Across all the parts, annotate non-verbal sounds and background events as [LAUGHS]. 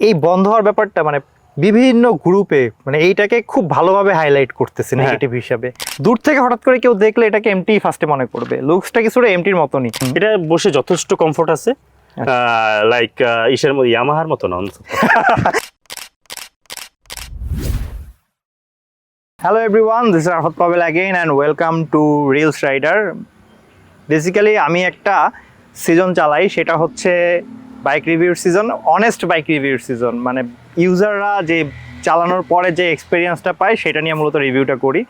এই বন্ধ হওয়ার ব্যাপারটা মানে বিভিন্ন গ্রুপে মানে এইটাকে খুব ভালোভাবে হাইলাইট করতেছে হ্যাঁ। নেগেটিভ হিসাবে দূর থেকে হঠাৎ করে কেউ দেখলে এটাকে এমটি ফার্স্টে মনে করবে লুকসটা কিছুটা এমটির মতনই এটা বসে যথেষ্ট কমফোর্ট আছে। লাইক ইসের মধ্যে ইয়ামাহার মতো না অন্তত। Hello everyone this is Arafat Pabel again and welcome to reels rider basically আমি একটা সিজন চালাই সেটা হচ্ছে বাইক রিভিউর সিজন অনেস্ট বাইক রিভিউর সিজন মানে ইউজাররা যে চালানোর পরে যে এক্সপিরিয়েন্সটা পায়, সেটা নিয়ে মূলত রিভিউটা করি।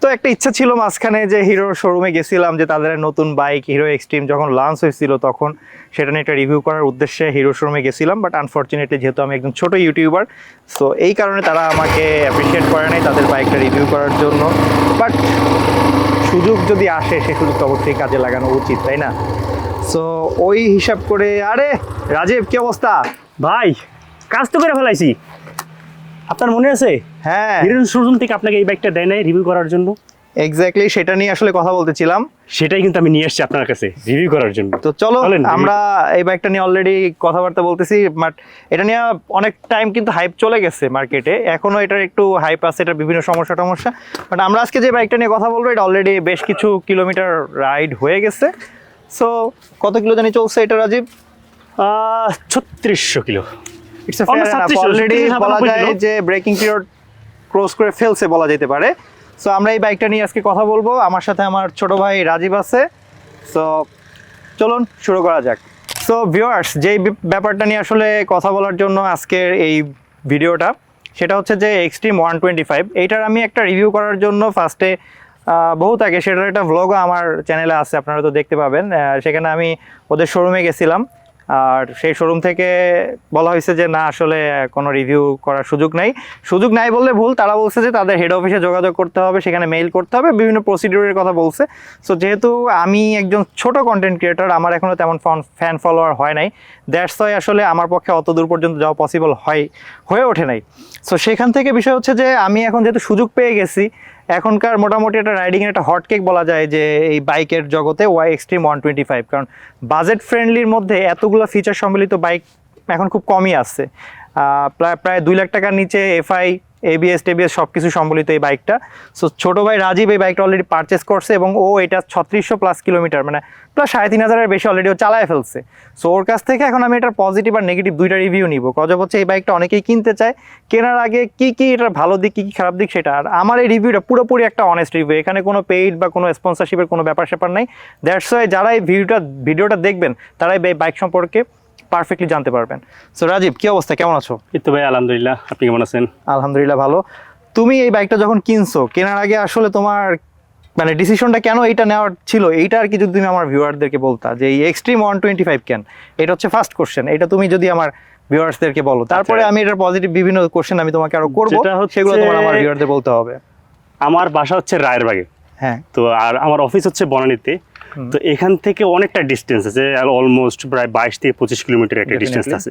তো একটা ইচ্ছা ছিল মাঝখানে যে হিরোর শোরুমে গেছিলাম, যে তাদের নতুন বাইক হিরো এক্সট্রিম যখন লঞ্চ হয়েছিল তখন, সেটা নিয়ে একটা রিভিউ করার উদ্দেশ্যে হিরো শোরুমে গেছিলাম বাট আনফর্চুনেটলি যেহেতু আমি একজন ছোট ইউটিউবার সো এই কারণে তারা আমাকে অ্যাপ্রিসিয়েট করে নাই তাদের বাইকটা রিভিউ করার জন্য। বাট সুযোগ যদি আসে, সে সুযোগ তো অবশ্যই কাজে লাগানো উচিত, তাই না? সো ওই হিসাব করে আরে রাজীব কি অবস্থা? ভাই কাজ তো করে ফেলাইছি। আপনার মনে আছে? হ্যাঁ। হিরোর শোরুম থেকে আপনাকে এই বাইকটা দেয় নাই রিভিউ করার জন্য? এক্স্যাক্টলি সেটা নিয়ে আসলে কথা বলতেছিলাম। সেটাই কিন্তু আমি নিয়ে এসেছি আপনার কাছে রিভিউ করার জন্য। তো চলো আমরা এই বাইকটা নিয়ে অলরেডি কথাবার্তা বলতেছি বাট এটা নিয়ে অনেক টাইম কিন্তু হাইপ চলে গেছে মার্কেটে এখনও এটার একটু হাইপ আছে এটা বিভিন্ন সমস্যা টমস্যা। বাট আমরা আজকে যে বাইকটা নিয়ে কথা বলব এটা অলরেডি বেশ কিছু কিলোমিটার রাইড হয়ে গেছে। সো কত কিলো জানি চলছে এটা রাজীব? ছত্রিশশো kilo. It's a Almost 36, already বলা যায় যে ব্রেকিং পিরিয়ড ক্রস করে ফেলছে বলা যেতে পারে। সো আমরা এই বাইকটা নিয়ে আজকে কথা বলব। আমার সাথে আমার ছোট ভাই রাজীব আছে। সো চলুন শুরু করা যাক। সো ভিউয়ার্স যেই ব্যাপারটা নিয়ে আসলে কথা বলার জন্য আজকের এই ভিডিওটা সেটা হচ্ছে যে এক্সট্রিম ওয়ান টোয়েন্টি ফাইভ এইটার আমি একটা রিভিউ করার জন্য ফার্স্টে বহুত আগে সেটার একটা ভ্লগও আমার চ্যানেলে আছে, আপনারা তো দেখতে পাবেন। সেখানে আমি ওদের শোরুমে গেছিলাম। আর সেই শোরুম থেকে বলা হয়েছে যে, না, আসলে কোনো রিভিউ করার সুযোগ নাই। সুযোগ নাই বললে ভুল। তারা বলছে যে, তাদের হেড অফিসে যোগাযোগ করতে হবে, সেখানে মেইল করতে হবে। বিভিন্ন প্রসিডিউরের কথা বলছে। সো যেহেতু আমি একজন ছোট কন্টেন্ট ক্রিয়েটর আমার এখনও তেমন ফন ফ্যান ফলোয়ার হয় নাই। দ্যাটস ওয়াই আসলে আমার পক্ষে অত দূর পর্যন্ত যাওয়া পসিবল হয়, হয়ে ওঠে নাই। সো সেখান থেকে বিষয় হচ্ছে যে, আমি এখন যেহেতু সুযোগ পেয়ে গেছি এখনকার মোটামুটি একটা রাইডিংয়ের একটা হটকেক বলা যায় যে এই বাইকের জগতে Y Xtreme one twenty five কারণ বাজেট ফ্রেন্ডলির মধ্যে এতগুলো ফিচার সম্মিলিত বাইক এখন খুব কমই আসছে। প্রায় প্রায় দুই লাখ টাকার নিচে এফআই এবিএস টেবিএস সব কিছু সম্বলিত এই বাইকটা। সো ছোটো ভাই রাজীব এই বাইকটা অলরেডি পারচেস করছে এবং ও এটা ছত্রিশশো প্লাস কিলোমিটার মানে প্লাস সাড়ে তিন হাজারের বেশি অলরেডি ও চালায় ফেলছে। সো ওর কাছ থেকে এখন আমি এটার পজিটিভ আর নেগেটিভ দুইটা রিভিউ নিব। গজব হচ্ছে এই বাইকটা অনেকেই কিনতে চায়। কেনার আগে কি কি এটার ভালো দিক, কী কী খারাপ দিক সেটা আর আমার এই রিভিউটা পুরোপুরি একটা অনেস্ট রিভিউ এখানে কোনো পেইড বা কোনো স্পন্সরশিপের কোনো ব্যাপার স্যাপার নাই। দ্যাটস ওয়াই যারা এই ভিডিওটা ভিডিওটা দেখবেন, তারাই বাইক সম্পর্কে পারফেক্টলি জানতে পারবেন। সো রাজীব কি অবস্থা? কেমন আছো? এই তো ভাই আলহামদুলিল্লাহ। আপনি কেমন আছেন? আলহামদুলিল্লাহ ভালো। তুমি এই বাইকটা যখন কিনছো কেনার আগে আসলে তোমার মানে ডিসিশনটা কেন এইটা নেওয়ার ছিল? এইটা আর কি যদি তুমি আমার ভিউয়ারদেরকে বলতা যে এই এক্সট্রিম ওয়ান টোয়েন্টি ফাইভ কেন? এটা হচ্ছে ফার্স্ট কোশ্চেন এটা তুমি যদি আমার ভিউয়ার্সদেরকে বলো। তারপরে আচ্ছা। আমি এটার পজিটিভ বিভিন্ন কোশ্চেন আমি তোমাকে আরও করব। সেগুলো তোমার আমার ভিউয়ারদের বলতে হবে। আমার বাসা হচ্ছে রায়েরবাগে। হ্যাঁ। তো আর আমার অফিস হচ্ছে বনানীতে। তো এখান থেকে অনেকটা ডিস্টেন্স আছে অলমোস্ট প্রায় বাইশ থেকে পঁচিশ কিলোমিটার একটা ডিস্টেন্স. আছে।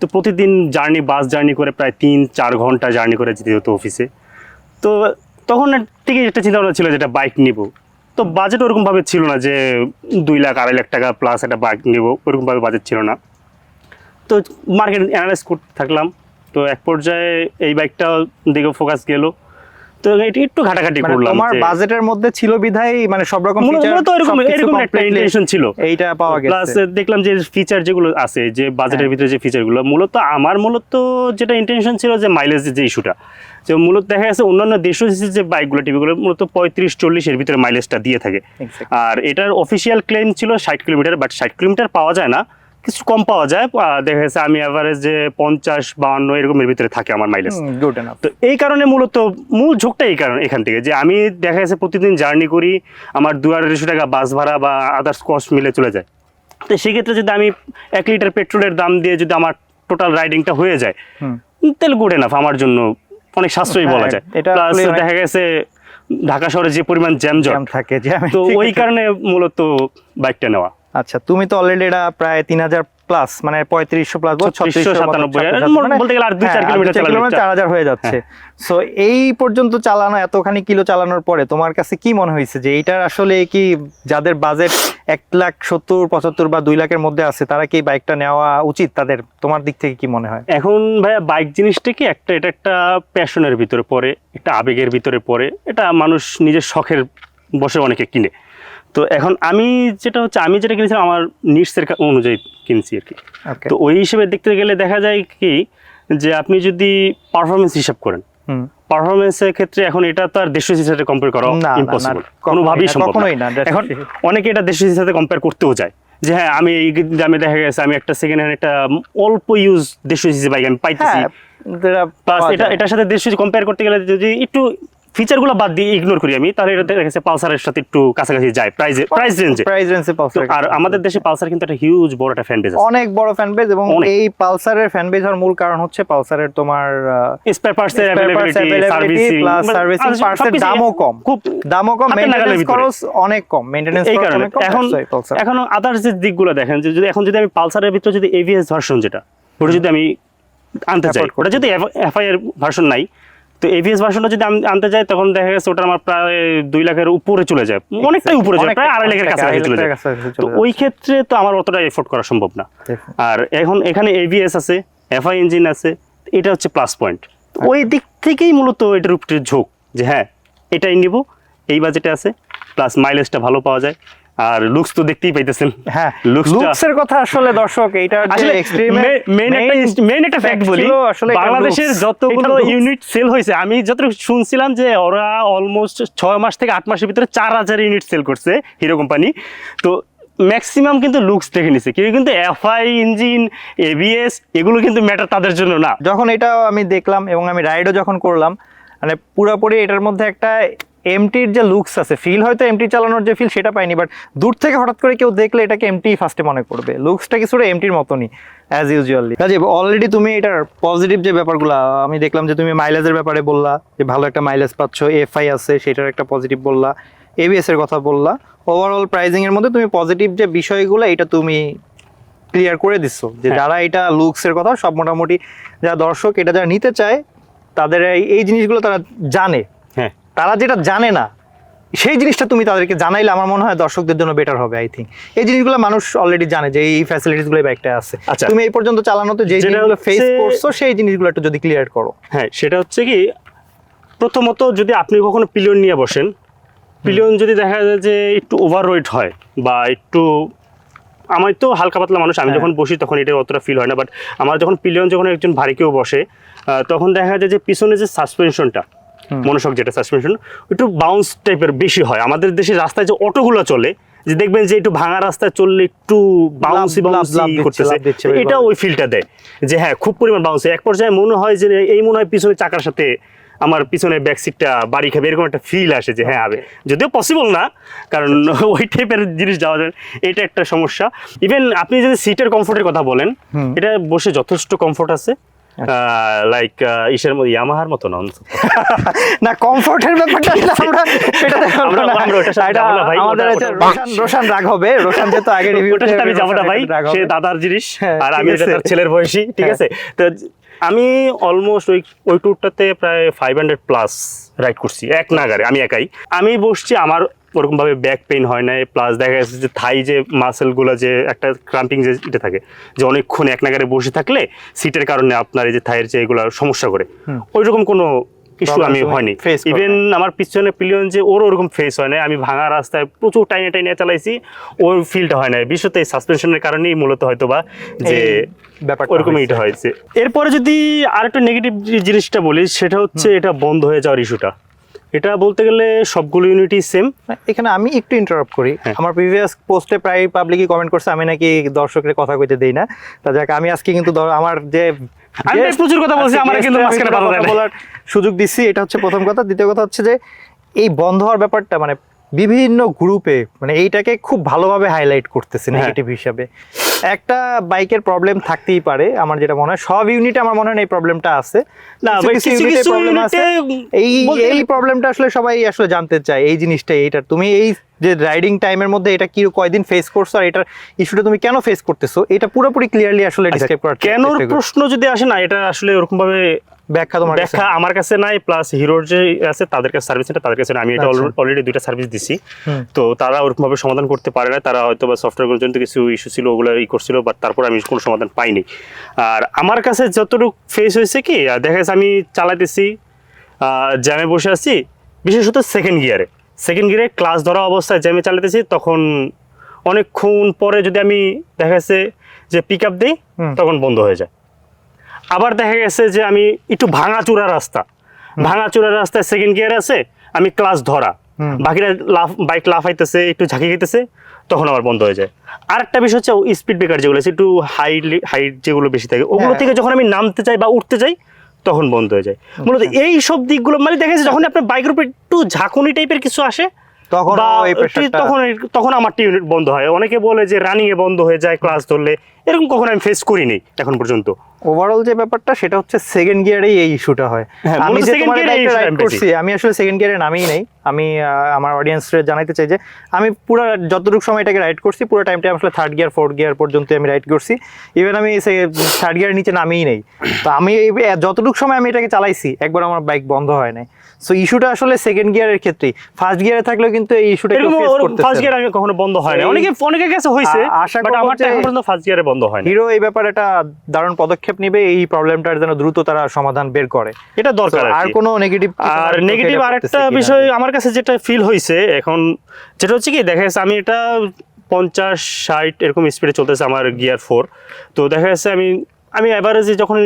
তো প্রতিদিন জার্নি বাস জার্নি করে প্রায় তিন চার ঘণ্টা জার্নি করে যেতে হতো অফিসে তো তখন থেকে একটা চিন্তা ভাবনা ছিল যেটা বাইক নিব। তো বাজেট ওরকমভাবে ছিল না যে দুই লাখ আড়াই লাখ টাকা প্লাস একটা বাইক নেব ওরকমভাবে বাজেট ছিল না। তো মার্কেট অ্যানালাইজ করতে থাকলাম। তো এক পর্যায়ে এই বাইকটা দিকে ফোকাস গেল। তো এটা একটু ঘাটাঘাটি মানে করলাম তোমার যে- বাজেটের মধ্যে ছিল বিধায় মানে সব রকম feature মূলত এরকম এরকম একটা ইন্টেনশন ছিল। এইটা পাওয়া প্লাস দেখলাম যে ফিচার যেগুলো আছে যে বাজেটের হ্যাঁ। ভিতরে যে ফিচারগুলো মূলত আমার মূলত যেটা ইন্টেনশন ছিল যে মাইলেজের যে ইস্যুটা যে মূলত দেখা গেছে অন্যান্য দেশীয় যে বাইকগুলো টিভিগুলো মূলত পঁয়ত্রিশ চল্লিশের ভিতরে মাইলেজটা দিয়ে থাকে। আর এটার অফিসিয়াল ক্লেম ছিল ষাট কিলোমিটার বাট ষাট কিলোমিটার পাওয়া যায় না। কিছু কম পাওয়া যায় দেখা গেছে আমি অ্যাভারেজ যে পঞ্চাশ বাউন্ন এরকমের ভিতরে থাকে আমার মাইলেজ গুড তো এই কারণে মূলত মূল ঝোঁকটা এই কারণ এখান থেকে যে আমি দেখা যাচ্ছে প্রতিদিন জার্নি করি আমার দু আড়াইশো টাকা বাস ভাড়া বা আদার্স কস্ট মিলে চলে যায়। তো সেক্ষেত্রে যদি আমি এক লিটার পেট্রোলের দাম দিয়ে যদি আমার টোটাল রাইডিংটা হয়ে যায় তাহলে গুড এনাফ আমার জন্য অনেক সাশ্রয়ী বলা হ্যাঁ, যায়। প্লাস দেখা গেছে ঢাকা শহরে যে পরিমাণ জ্যামজট জ্যাম থাকে তো [LAUGHS] ওই কারণে মূলত বাইকটা নেওয়া। আচ্ছা তুমি তো অলরেডি এটা প্রায় তিন হাজার প্লাস মানে পঁয়ত্রিশশো প্লাস 3600, 97, মানে বলতে গেলে আর দুই, চার কিলোমিটার চার হাজার হয়ে যাচ্ছে। সো এই পর্যন্ত চালানো এতখানি কিলো চালানোর পরে তোমার কাছে কি মনে হয়েছে যে এইটার আসলে কি যাদের বাজেট এক লাখ সত্তর পঁচাত্তর বা দুই লাখের মধ্যে আছে তারা কি বাইকটা নেওয়া উচিত? তাদের তোমার দিক থেকে কি মনে হয়? এখন ভাইয়া বাইক জিনিসটা কি একটা এটা একটা প্যাশনের ভিতরে পড়ে একটা আবেগের ভিতরে পড়ে এটা মানুষ নিজের শখের বসে অনেকে কিনে। তো এখন আমি যেটা হচ্ছে আমি যেটা কিনেছিলাম আমার নিডসের অনুযায়ী কিনছি আর কি। তো ওই হিসেবে দেখতে গেলে দেখা যায় কি যে আপনি যদি পারফরমেন্স হিসাব করেন পারফরমেন্সের ক্ষেত্রে এখন এটা তো আর দেশের সাথে কম্পেয়ার করা ইম্পসিবল কোনোভাবেই সম্ভব না, এখন অনেকে এটা দেশের সাথে কম্পেয়ার করতেও যায় যে হ্যাঁ আমি এই দামে দেখা গেছে আমি একটা সেকেন্ড হ্যান্ড একটা অল্প ইউজ দেশীয় বাইক আমি পাইতেছি। হ্যাঁ প্লাস এটা এটার সাথে দেশীয় কম্পেয়ার করতে গেলে যদি একটু ফিচারগুলো বাদ দিয়ে ইগনোর করি আমি তাহলে এটা দেখা গেছে পালসারের সাথে একটু কাছাকাছি যায় প্রাইস প্রাইস রেঞ্জে প্রাইস রেঞ্জে পালসার আর আমাদের দেশে পালসার কিন্তু একটা হিউজ বড় একটা ফ্যান বেজ আছে। অনেক বড় ফ্যান বেজ এবং এই পালসারের ফ্যান বেজ হওয়ার মূল কারণ হচ্ছে পালসারের তোমার spare parts availability availability servicing plus servicing parts এর দামও কম। খুব দামও কম মেইনটেনেন্স খরচ অনেক কম মেইনটেনেন্স এই খরচ কারণে অনেক কম এখন। এখন আদার্স যে দিকগুলো দেখেন যে যদি এখন যদি আমি পালসারের ভিতরে যদি এভিএস ভার্সন যেটা ওটা যদি আমি আনতে চাই ওটা যদি এফআই এর ভার্সন নাই তো এভিএস ভার্সনটা যদি আনতে যাই তখন দেখা গেছে ওটা আমার প্রায় দুই লাখের উপরে চলে যায়। অনেকটাই উপরে যায় প্রায় আড়াই লাখের কাছাকাছি চলে যায়। তো ওই ক্ষেত্রে তো আমার অতটা এফোর্ড করা সম্ভব না। আর এখন এখানে এভিএস আছে এফআই ইঞ্জিন আছে এটা হচ্ছে প্লাস পয়েন্ট ওই দিক থেকেই মূলত এটার উপরে ঝোঁক যে হ্যাঁ এটাই নিব এই বাজেটে আছে প্লাস মাইলেজটা ভালো পাওয়া যায়। আর লুকস তো দেখতেই পাইতেছেন। হ্যাঁ লুকসের কথা আসলে দর্শক যে আসলে মেইন একটা মেইন একটা ফ্যাক্ট বলি আসলে বাংলাদেশের যতগুলো ইউনিট সেল হয়েছে আমি যতটুকু শুনছিলাম যে ওরা অলমোস্ট ছয় মাস থেকে আট মাসের ভিতরে চার হাজার ইউনিট সেল করছে হিরো কোম্পানি তো ম্যাক্সিমাম কিন্তু লুকস দেখে নিছে কেউ কিন্তু এফআই ইঞ্জিন এবিএস এগুলো কিন্তু ম্যাটার তাদের জন্য না। যখন এটা আমি দেখলাম এবং আমি রাইডও যখন করলাম মানে পুরোপুরি এটার মধ্যে একটা এমটির যে লুকস আছে ফিল হয়তো এমটি চালানোর যে ফিল সেটা পাইনি বাট দূর থেকে হঠাৎ করে কেউ দেখলে এটাকে এমটি ফার্স্টে মনে করবে। লুকসটা কিছুটা এমটির মতনই অ্যাজ ইউজুয়ালি রাজীব অলরেডি তুমি এটার পজিটিভ যে ব্যাপারগুলো আমি দেখলাম যে তুমি মাইলেজের ব্যাপারে বললা যে ভালো একটা মাইলেজ পাচ্ছ এফআই আছে সেটার একটা পজিটিভ বললা এবিএস এর কথা বললা ওভারঅল প্রাইজিং এর মধ্যে তুমি পজিটিভ যে বিষয়গুলো এটা তুমি ক্লিয়ার করে দিচ্ছ যে হ্যাঁ। যারা এটা লুকস এর কথা সব মোটামুটি যারা দর্শক এটা যারা নিতে চায় তাদের এই- এই জিনিসগুলো তারা জানে। তারা যেটা জানে না সেই জিনিসটা তুমি তাদেরকে জানাইলে আমার মনে হয় দর্শকদের জন্য বেটার হবে আই থিঙ্ক এই জিনিসগুলো মানুষ অলরেডি জানে যে এই ফ্যাসিলিটিসগুলো বাইকটা আছে আচ্ছা। তুমি এই পর্যন্ত চালানোতে যে জিনিসগুলো ফেস করছ সেই জিনিসগুলো একটু যদি ক্লিয়ার করো হ্যাঁ সেটা হচ্ছে কি প্রথমত যদি আপনি কখনো পিলিয়ন নিয়ে বসেন পিলিয়ন যদি দেখা যায় যে একটু ওভারওয়েট হয় বা একটু আমার তো হালকা পাতলা মানুষ আমি হ্যাঁ। যখন বসি তখন এটা অতটা ফিল হয় না বাট আমার যখন পিলিয়ন যখন একজন ভারী কেউ বসে তখন দেখা যায় যে পিছনে যে সাসপেনশনটা। মনোসক যেটা সাসপেনশন একটু বাউন্স টাইপের বেশি হয়। আমাদের দেশের রাস্তায় যে অটোগুলো চলে যে দেখবেন যে একটু ভাঙা রাস্তায় চললে একটু বাউন্সি বাউন্সি করতেছে। এটা ওই ফিলটা দেয় যে হ্যাঁ খুব পরিমাণ বাউন্স এক পর্যায়ে মনে হয় যে এই মনে হয় পিছনে চাকার সাথে আমার পিছনে ব্যাক সিটটা বাড়ি খাবে এরকম একটা ফিল আসে যে হ্যাঁ হবে যদিও পসিবল না কারণ ওই টাইপের জিনিস যাওয়া যায় এটা একটা সমস্যা। ইভেন আপনি যদি সিটের কমফোর্টের কথা বলেন এটা বসে যথেষ্ট কমফোর্ট আছে। লাইক ইসের মধ্যে ইয়ামাহার মতো নন। [LAUGHS] না কমফোর্টের ব্যাপারটা [LAUGHS] আমরা এটা ভাই, আমাদের ওটা- রোশান রোশান রাগ হবে রোশান যেহেতু আগে রিভিউ ওটার আমি যাব না ভাই সে দাদার জিনিস হ্যাঁ, আর আমি এটা তার ছেলের বয়সী ঠিক হ্যাঁ। আছে? তো আমি অলমোস্ট ওই ওই ট্যুরটাতে প্রায় ফাইভ হান্ড্রেড প্লাস রাইড করছি এক নাগারে আমি একাই। আমি বসছি আমার ওরকম ভাবে ব্যাক পেইন হয় না প্লাস দেখা যাচ্ছে যে থাই যে মাসেলগুলো যে একটা ক্রাম্পিং যে এটা থাকে যে অনেকক্ষণ এক নাগারে বসে থাকলে সিটের কারণে আপনার এই যে থাইয়ের যে এগুলো সমস্যা করে। ওই রকম কোনো ইস্যু আমি হয়নি। ইভেন আমার পিছনে পিলিয়ন যে ওর ওরকম ফেস হয় না আমি ভাঙা রাস্তায় প্রচুর টাইনে টাইনে চালাইছি ওর ফিলটা হয় না বিশেষত এই সাসপেনশনের কারণেই মূলত হয়তো বা যে এই ব্যাপারটা ওরকম। এটা হয়েছে। এরপরে যদি আরেকটা নেগেটিভ জিনিসটা বলি সেটা হচ্ছে এটা বন্ধ হয়ে যাওয়ার ইস্যুটা এটা বলতে গেলে সবগুলো ইউনিটই সেম এখানে আমি একটু ইন্টারাপ্ট করি হ্যাঁ। আমার প্রিভিয়াস পোস্টে প্রায় পাবলিকই কমেন্ট করছে আমি নাকি দর্শকের কথা কইতে দেই না তা যাক আমি আজকে কিন্তু আমার যে আমি প্রচুর কথা বলছি, আমার কিন্তু মাঝখানে। বলার সুযোগ দিচ্ছি এটা হচ্ছে প্রথম কথা দ্বিতীয় কথা হচ্ছে যে এই বন্ধ হওয়ার ব্যাপারটা মানে বিভিন্ন গ্রুপে মানে এইটাকে খুব ভালোভাবে হাইলাইট করতেছে হ্যাঁ। নেগেটিভ হিসাবে একটা বাইকের প্রবলেম থাকতেই পারে আমার যেটা মনে হয়। সব ইউনিটে আমার মনে হয় এই প্রবলেমটা আছে। না কিছু কিছু। ইউনিটে এই এই প্রবলেমটা আসলে সবাই আসলে জানতে চায় এই জিনিসটা এইটা তুমি এই যে রাইডিং টাইমের মধ্যে এটা কি কয়দিন ফেস করছ আর এটার ইস্যুটা তুমি কেন ফেস করতেছো? এটা পুরোপুরি ক্লিয়ারলি আসলে ডিসক্রাইব করার আচ্ছা, কেন প্রশ্ন যদি আসে না এটা আসলে ওরকম ভাবে ব্যাখ্যা তোমার ব্যাখ্যা আমার কাছে নাই প্লাস হিরোর যে আছে তাদের কাছে সার্ভিস তাদের কাছে আমি এটা আচ্ছা। অলরেডি দুইটা সার্ভিস দিছি। তো তারা ওরকম ভাবে সমাধান করতে পারে না তারা হয়তো বা সফটওয়্যার জন্য কিছু ইস্যু ছিল ওগুলো ই করছিল বাট তারপর আমি কোনো সমাধান পাইনি। আর আমার কাছে যতটুকু ফেস হয়েছে কি দেখা যাচ্ছে আমি চালাইতেছি জ্যামে বসে আছি বিশেষত সেকেন্ড গিয়ারে সেকেন্ড গিয়ারে ক্লাস ধরা অবস্থায় জ্যামে চালাতেছি তখন অনেকক্ষণ পরে যদি আমি দেখা যাচ্ছে যে পিক আপ দিই তখন বন্ধ হয়ে যায়। আবার দেখা গেছে যে আমি একটু ভাঙাচুরা রাস্তা। ভাঙাচুরা রাস্তায় সেকেন্ড গিয়ার আছে আমি ক্লাস ধরা। বাকিরা লাফ বাইক লাফাইতেছে একটু ঝাঁকি খেতেছে তখন আবার বন্ধ হয়ে যায়। আরেকটা বিষয় হচ্ছে স্পিড ব্রেকার যেগুলো আছে একটু হাইট হাইট যেগুলো বেশি থাকে ওগুলো হ্যাঁ। থেকে যখন আমি নামতে চাই বা উঠতে যাই তখন বন্ধ হয়ে যায়। মূলত এই সব দিকগুলো মানে দেখা যাচ্ছে যখন আপনার বাইকের উপর একটু ঝাঁকুনি টাইপের কিছু আসে তখন তখন তখন আমার টিউনিট বন্ধ হয়। অনেকে বলে যে রানিং এ বন্ধ হয়ে যায় ক্লাস ধরলে। এরকম কখনো আমি ফেস করিনি এখন পর্যন্ত। ওভারঅল যে ব্যাপারটা সেটা হচ্ছে সেকেন্ড গিয়ারেই এই ইস্যুটা হয়। হ্যাঁ, আমি যে তোমার রাইড করছি আমি আসলে সেকেন্ড গিয়ারে নামিই নেই। আমি আমার অডিয়েন্সরে জানাইতে চাই যে আমি পুরো যতটুকু সময় এটাকে রাইড করছি পুরো টাইমটা আসলে থার্ড গিয়ার ফোর্থ গিয়ার পর্যন্ত আমি রাইড করছি। ইভেন আমি থার্ড গিয়ার নিচে নামেই নেই। তো আমি যতটুকু সময় আমি এটাকে চালাইছি একবার আমার বাইক বন্ধ হয় নাই। সো ইস্যুটা আসলে সেকেন্ড গিয়ারের ক্ষেত্রেই ফার্স্ট গিয়ারে থাকলেও কিন্তু এই ইস্যুটা ফার্স্ট গিয়ার আমি কখনো বন্ধ হয় না অনেকে অনেকের কাছে হয়েছে বাট আমার যে- এখন পর্যন্ত ফার্স্ট গিয়ারে বন্ধ হয় না হিরো এই ব্যাপারে একটা দারুণ পদক্ষেপ নিবে এই প্রবলেমটার যেন দ্রুত তারা সমাধান বের করে। এটা দরকার আর আর কোনো নেগেটিভ আর নেগেটিভ আরেকটা বিষয় আমার কাছে যেটা ফিল হয়েছে এখন যেটা হচ্ছে কি দেখা যাচ্ছে আমি এটা পঞ্চাশ ষাট এরকম স্পিডে চলতেছে আমার গিয়ার ফোর তো দেখা যাচ্ছে আমি আমি অ্যাভারেজে যখন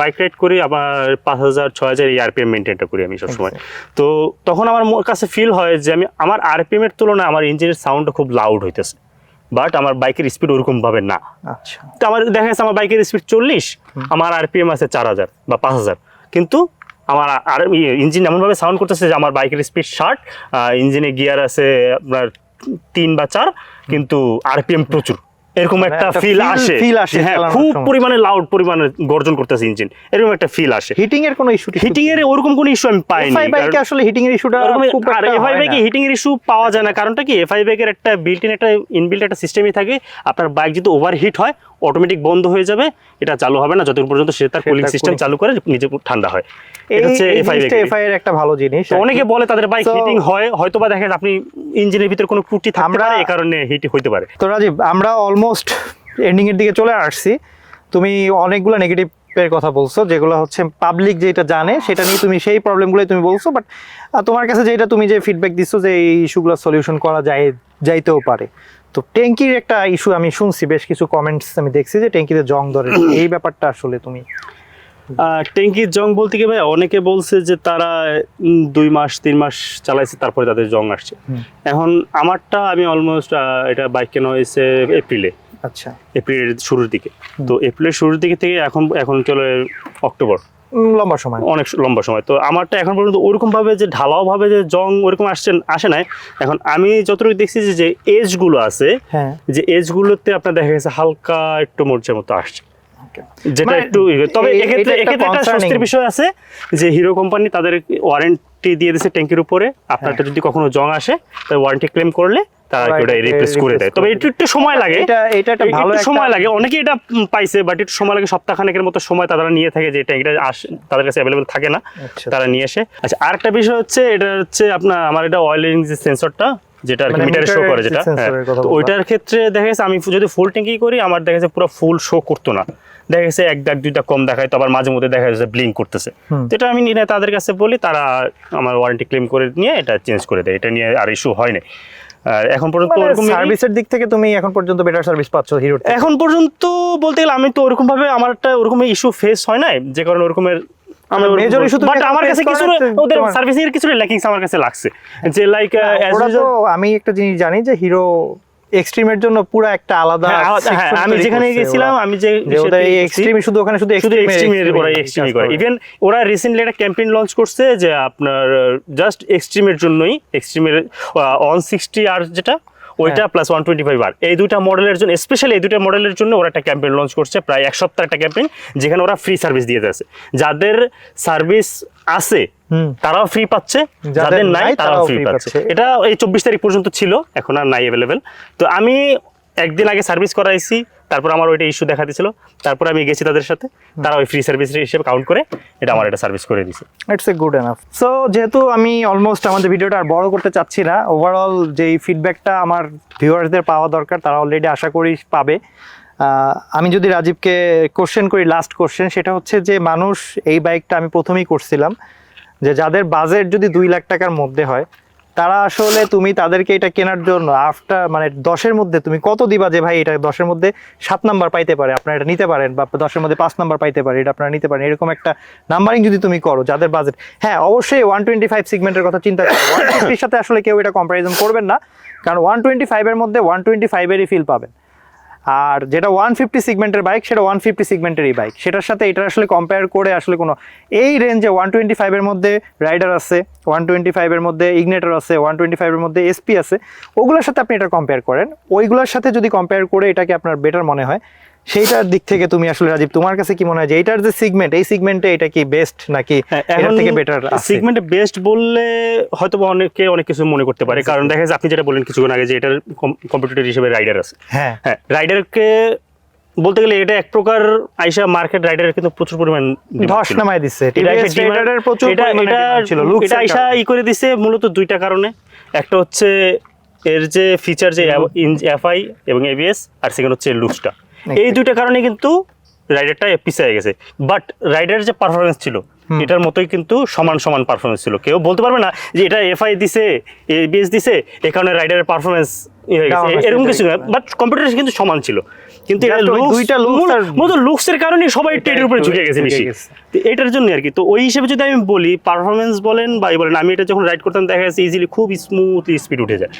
বাইক রাইড করি আমার পাঁচ হাজার ছ হাজার এই আরপিএম মেনটেনটা করি আমি সবসময়। তো তখন আমার কাছে ফিল হয় যে আমি আমার আরপিএম এর তুলনায় আমার ইঞ্জিনের সাউন্ডটা খুব লাউড হইতেছে। বাট আমার বাইকের স্পিড ওরকম ভাবে না। আচ্ছা। তো আমার দেখা যাচ্ছে আমার বাইকের স্পিড চল্লিশ আমার আরপিএম আছে চার হাজার বা পাঁচ হাজার। কিন্তু আমার আর ইঞ্জিন এমনভাবে সাউন্ড করতেছে যে আমার বাইকের স্পিড ষাট ইঞ্জিনে গিয়ার আছে আপনার তিন বা চার কিন্তু আরপিএম প্রচুর। এরকম মানে একটা ফিল আসে। feel আসে হ্যাঁ খুব। পরিমাণে লাউড পরিমাণে গর্জন করতেছে ইঞ্জিন এরকম একটা ফিল আসে। হিটিং এর কোনো ইস্যু হিটিং এর ওরকম কোনো ইস্যু আমি পাইনি। এফআই বাইকে আসলে হিটিং এর ইস্যুটা খুব আর এফআই বাইকে হিটিং এর ইস্যু পাওয়া যায় না। কারণটা কি? এফআই বাইকের একটা বিল্ট ইন একটা ইনবিল্ট একটা সিস্টেমই থাকে। আপনার বাইক যদি ওভারহিট হয় অটোমেটিক বন্ধ হয়ে যাবে। এটা চালু হবে না। যতক্ষণ পর্যন্ত সে তার কুলিং সিস্টেম চালু করে নিজে ঠান্ডা হয়। এই এটা হচ্ছে এফআই জিনিসটা এফআই এর একটা ভালো জিনিস অনেকে বলে তাদের বাইক হিটিং হয় হয়তো দেখেন আপনি ইঞ্জিনের ভিতরে কোনো ত্রুটি থাকতে পারে এই কারণে হিট হইতে পারে। তো রাজীব আমরা অলমোস্ট এন্ডিং এর দিকে চলে আসছি। তুমি অনেকগুলো নেগেটিভ এর কথা বলছো যেগুলো হচ্ছে পাবলিক যেটা জানে সেটা নিয়ে তুমি সেই প্রবলেমগুলোই তুমি বলছো বাট তোমার কাছে যেটা তুমি যে ফিডব্যাক দিচ্ছ যে এই ইস্যুগুলো সলিউশন করা যায় যাইতেও পারে। তো ট্যাঙ্কির একটা ইস্যু আমি শুনছি বেশ কিছু কমেন্টস আমি দেখছি যে ট্যাঙ্কিতে জং ধরে। এই ব্যাপারটা আসলে তুমি ট্যাঙ্কির জং বলতে কি ভাই? অনেকে বলছে যে তারা দুই মাস তিন মাস চালাইছে তারপরে তাদের জং আসছে। এখন আমারটা আমি অলমোস্ট এটা বাইক কেনা হয়েছে এপ্রিলে আচ্ছা। এপ্রিলের শুরুর দিকে। তো এপ্রিলের শুরুর দিকে থেকে এখন এখন চলে অক্টোবর লম্বা সময়। অনেক লম্বা সময়। তো আমারটা এখন পর্যন্ত ওরকম ভাবে যে ঢালাও ভাবে যে জং ওরকম আসছেন আসে নাই। এখন আমি যতটুকু দেখছি যে এজগুলো আছে হ্যাঁ। যে এজগুলোতে আপনার দেখা গেছে হালকা একটু মরচের মতো আসছে. যেটা মানে একটু তবে এক্ষেত্রে এক্ষেত্রে একটা স্বস্তির বিষয় আছে যে হিরো কোম্পানি তাদের ওয়ারেন্টি দিয়ে দিয়েছে ট্যাঙ্কির উপরে। আপনারটা যদি কখনো জং আসে তাহলে ওয়ারেন্টি ক্লেম করলে তারা ওটা রিপ্লেস করে দেয়। তবে একটু একটু সময় লাগে। এটা এটা একটা ভালো সময় লাগে। অনেকে এটা পাইছে বাট একটু সময় লাগে সপ্তাহখানেকের মতো সময় তারা নিয়ে থাকে যে ট্যাঙ্কিটা আসে তাদের কাছে অ্যাভেলেবল থাকে না আচ্ছা। তারা নিয়ে আসে। আচ্ছা আরেকটা বিষয় হচ্ছে এটা হচ্ছে আপনার আমার এটা অয়েলিং যে সেন্সরটা যেটা আর মিটারে শো করে যেটা হ্যাঁ। ওইটার ক্ষেত্রে দেখা গেছে আমি যদি ফুল ট্যাঙ্কি করি আমার দেখা যাচ্ছে পুরো ফুল শো করতো না। দেখা গেছে এক দাগ দুইটা কম দেখায় তো আবার মাঝে মধ্যে দেখা যাচ্ছে ব্লিঙ্ক করতেছে। তো এটা আমি নিয়ে তাদের কাছে বলি তারা আমার ওয়ারেন্টি ক্লেম করে নিয়ে এটা চেঞ্জ করে দেয়। এটা নিয়ে আর ইস্যু হয় না আর এখন পর্যন্ত মানে ওরকম সার্ভিসের দিক থেকে তুমি এখন পর্যন্ত বেটার সার্ভিস পাচ্ছ হিরো এখন পর্যন্ত বলতে গেলে আমি তো ওরকম ভাবে আমার একটা ওরকম ইস্যু ফেস হয় নাই যে কারণে ওরকমের মানে বাট আমার কাছে কিছু ওদের সার্ভিসিং এর কিছু ল্যাকিংস আমার কাছে লাগছে। যে লাইক আমি একটা জিনিস জানি যে হিরো এক্সট্রিমের জন্য পুরো একটা আলাদা হ্যাঁ আমি তৈরি যেখানে গেছিলাম আমি যে এক্সট্রিম শুধু ওখানে শুধু এক্সট্রিমের ওরা এক্সট্রিমই করে করে। ইভেন ওরা রিসেন্টলি একটা ক্যাম্পেইন লঞ্চ করছে যে আপনার জাস্ট এক্সট্রিমের জন্যই এক্সট্রিমের ওয়ান সিক্সটি আর যেটা ওইটা প্লাস ওয়ান টোয়েন্টি ফাইভ আর এই দুটা মডেলের জন্য স্পেশালি এই দুটা মডেলের জন্য ওরা একটা ক্যাম্পেইন লঞ্চ করছে প্রায় এক সপ্তাহ একটা ক্যাম্পেইন যেখানে ওরা ফ্রি সার্ভিস দিয়ে যাচ্ছে যাদের সার্ভিস আছে তারাও ফ্রি পাচ্ছে যাদের নাই তারাও ফ্রি পাচ্ছে। পাচ্ছে। এটা এই চব্বিশ তারিখ পর্যন্ত ছিল এখন আর নাই অ্যাভেলেবেল তো আমি একদিন আগে সার্ভিস করাইছি তারপর আমার ওইটা ইস্যু দেখা দিয়েছিল। তারপর আমি গেছি তাদের সাথে। তারা ওই ফ্রি সার্ভিস হিসেবে কাউন্ট করে এটা আমার এটা সার্ভিস করে দিয়েছে। It's a good enough so যেহেতু আমি অলমোস্ট আমাদের ভিডিওটা আর বড় করতে চাচ্ছি না ওভারঅল যেই ফিডব্যাকটা আমার ভিউয়ার্সদের পাওয়া দরকার, তারা অলরেডি আশা করি পাবে। আমি যদি রাজীবকে কোশ্চেন করি লাস্ট কোশ্চেন সেটা হচ্ছে যে মানুষ এই বাইকটা আমি প্রথমেই করছিলাম, যে যাদের বাজেট যদি দুই লাখ টাকার মধ্যে হয় তারা আসলে তুমি তাদেরকে এটা কেনার জন্য আফটার মানে দশের মধ্যে তুমি কত দিবা যে ভাই এটা দশের মধ্যে সাত নাম্বার পাইতে পারে, আপনারা এটা নিতে পারেন বা দশের মধ্যে পাঁচ নাম্বার পাইতে পারে, এটা আপনারা নিতে পারেন, এরকম একটা নাম্বারিং যদি তুমি করো যাদের বাজেট হ্যাঁ অবশ্যই ওয়ান টোয়েন্টি ফাইভ সিগমেন্টের কথা চিন্তা করো ওয়ান সাথে আসলে কেউ এটা কম্পারিজন করবেন না, কারণ ওয়ান টোয়েন্টি ফাইভের মধ্যে ওয়ান টোয়েন্টি ফাইভেরই ফিল পাবেন। আর যেটা ওয়ান ফিফটি সিগমেন্টের বাইক সেটা ওয়ান ফিফটি সিগমেন্টেরই বাইক সেটার সাথে এটা আসলে কম্পেয়ার করে আসলে কোনো এই রেঞ্জে ওয়ান টোয়েন্টি ফাইভের মধ্যে রাইডার আছে ওয়ান টোয়েন্টি ফাইভের মধ্যে ইগনেটার আছে ওয়ান টোয়েন্টি ফাইভের মধ্যে এসপি আছে। ওগুলোর সাথে আপনি এটা কম্পেয়ার করেন। ওইগুলোর সাথে যদি কম্পেয়ার করে এটাকে আপনার বেটার মনে হয় সেইটার দিক থেকে তুমি আসলে রাজীব তোমার কাছে কি মনে হয় যে এটার যে সিগমেন্ট এই সিগমেন্টে এটা কি বেস্ট নাকি হ্যাঁ, এটার থেকে বেটার সিগমেন্টে বেস্ট বললে হয়তো অনেকে অনেক কিছু মনে করতে পারে। কারণ দেখা যাচ্ছে আপনি যেটা বললেন কিছুক্ষণ আগে যে এটার কম্পিটিটর হিসেবে রাইডার আছে। হ্যাঁ। হ্যাঁ রাইডারকে বলতে গেলে এটা এক প্রকার আইসা মার্কেট রাইডারের কিন্তু প্রচুর পরিমাণ ধস নামায় দিচ্ছে এটা এটা আইসা ই করে দিছে মূলত দুইটা কারণে। একটা হচ্ছে এর যে ফিচার যে এফআই এবং এবিএস আর সেকেন্ড হচ্ছে লুকসটা এই দুইটা কারণে কিন্তু রাইডারটা পিছিয়ে গেছে। বাট রাইডারের যে পারফরমেন্স ছিল এটার মতোই কিন্তু সমান সমান পারফরমেন্স ছিল। কেউ বলতে পারবে না যে এটা এফআই দিছে এবিএস দিছে এই কারণে রাইডারের পারফরমেন্স গেছে। এরকম কিছু না। বাট কম্পিউটার কিন্তু সমান ছিল। কিন্তু দুইটা মূলত লুকসের কারণে সবাই এটা টেডের উপরে ঝুঁকে গেছে বেশি। এটার জন্য আর কি। তো ওই হিসেবে যদি আমি বলি পারফরমেন্স বলেন বা বলেন আমি এটা যখন রাইড করতাম দেখা যাচ্ছে ইজিলি খুব স্মুথলি স্পিড উঠে যায়।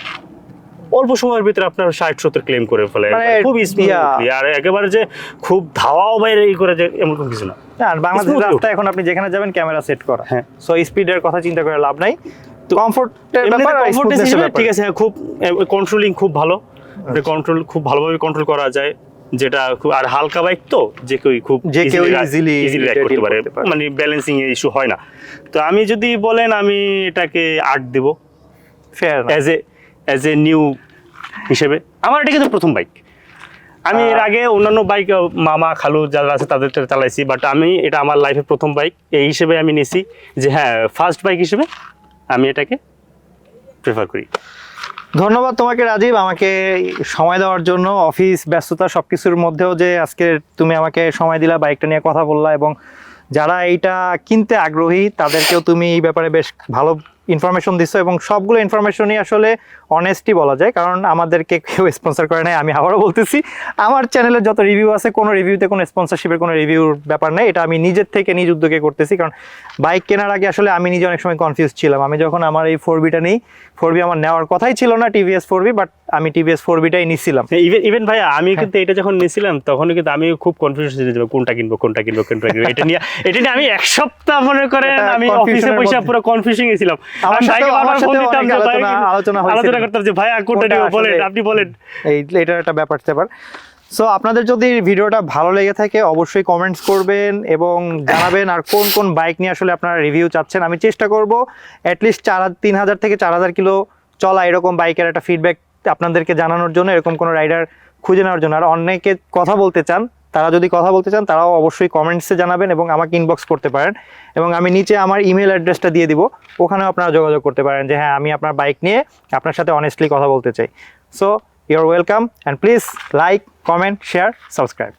অল্প সময়ের ভিতরে আপনার ষাট সত্তর ক্লেম করে ফেলে। মানে, খুব স্মুথলি আর একেবারে যে খুব ধাওয়াও বাইরে ই করে যে এমন কোনো কিছু না। আর বাংলাদেশের রাস্তায় এখন আপনি যেখানে যাবেন ক্যামেরা সেট করা। হ্যাঁ। সো স্পিডের কথা চিন্তা করে লাভ নাই। তো কমফোর্টের ব্যাপার ব্যাপার। ঠিক আছে হ্যাঁ, খুব কন্ট্রোলিং খুব ভালো। কন্ট্রোল খুব ভালোভাবে কন্ট্রোল করা যায় যেটা খুব আর হালকা বাইক তো যে কেউ খুব যে কেউ easily ride deal করতে পারে। মানে ব্যালেন্সিং এ ইস্যু হয় না। তো আমি যদি বলেন আমি এটাকে আট দেব। না। As a as a new হিসেবে। আমার এটা কিন্তু প্রথম বাইক আমি এর আগে অন্যান্য বাইক মামা খালু যারা আছে তাদের চালাইছি বাট আমি এটা আমার লাইফে প্রথম বাইক এই হিসেবে আমি নিছি যে হ্যাঁ ফার্স্ট বাইক হিসেবে আমি এটাকে প্রেফার করি। ধন্যবাদ তোমাকে রাজীব আমাকে সময় দেওয়ার জন্য। অফিস ব্যস্ততা সব কিছুর মধ্যেও যে আজকে তুমি আমাকে সময় দিলা বাইকটা নিয়ে কথা বললা এবং যারা এইটা কিনতে আগ্রহী তাদেরকেও তুমি এই ব্যাপারে বেশ ভালো ইনফরমেশন দিচ্ছ এবং সবগুলো ইনফরমেশনই আসলে অনেস্টই বলা যায়। কারণ আমাদেরকে কেউ স্পন্সার করে নাই, আমি আবারও বলতেছি, আমার চ্যানেলের যত রিভিউ আছে, কোনো রিভিউতে কোনো স্পন্সারশিপের কোনো রিভিউর ব্যাপার নেই। এটা আমি নিজের থেকে নিজ উদ্যোগে করতেছি, কারণ বাইক কেনার আগে আসলে আমি নিজে অনেক সময় কনফিউজ ছিলাম। আমি যখন আমার এই ফোর বিটা নেই ফোর বি আমার নেওয়ার কথাই ছিল না টিভিএস ফোর বি বাট আমি টিভিএস ফোর বিটাই নিছিলাম। ইভেন ইভেন ভাই হ্যাঁ। আমি কিন্তু এটা যখন নিয়েছিলাম তখন কিন্তু আমি খুব কনফিউজ হয়ে যাব কোনটা কিনবো কোনটা কিনবো কোনটা কিনবো। এটা নিয়ে এটা নিয়ে আমি এক সপ্তাহ মনে করেন আমি অফিসে বসে পুরো কনফিউশন ছিলাম। আমার ভাইকে আমার বারবার ফোন দিতাম যে ভাই আলোচনা- আলোচনা করতাম যে ভাই কোনটা নিব বলেন আপনি বলেন। এই এটার একটা ব্যাপার স্যাপার। সো আপনাদের যদি ভিডিওটা ভালো লেগে থাকে অবশ্যই কমেন্টস করবেন এবং জানাবেন আর কোন কোন বাইক নিয়ে আসলে আপনারা রিভিউ চাচ্ছেন। আমি চেষ্টা করব অ্যাটলিস্ট চার তিন হাজার থেকে চার হাজার কিলো চলা এরকম বাইকের একটা ফিডব্যাক আপনাদেরকে জানানোর জন্য, এরকম কোনো রাইডার খুঁজে নেওয়ার জন্য। আর অনেকে কথা বলতে চান, তারা যদি কথা বলতে চান, তারাও অবশ্যই কমেন্টসে জানাবেন এবং আমাকে ইনবক্স করতে পারেন। এবং আমি নিচে আমার ইমেল অ্যাড্রেসটা দিয়ে দিব, ওখানেও আপনারা যোগাযোগ করতে পারেন যে হ্যাঁ আমি আপনার বাইক নিয়ে আপনার সাথে অনেস্টলি কথা বলতে চাই। So you're welcome and please like comment share subscribe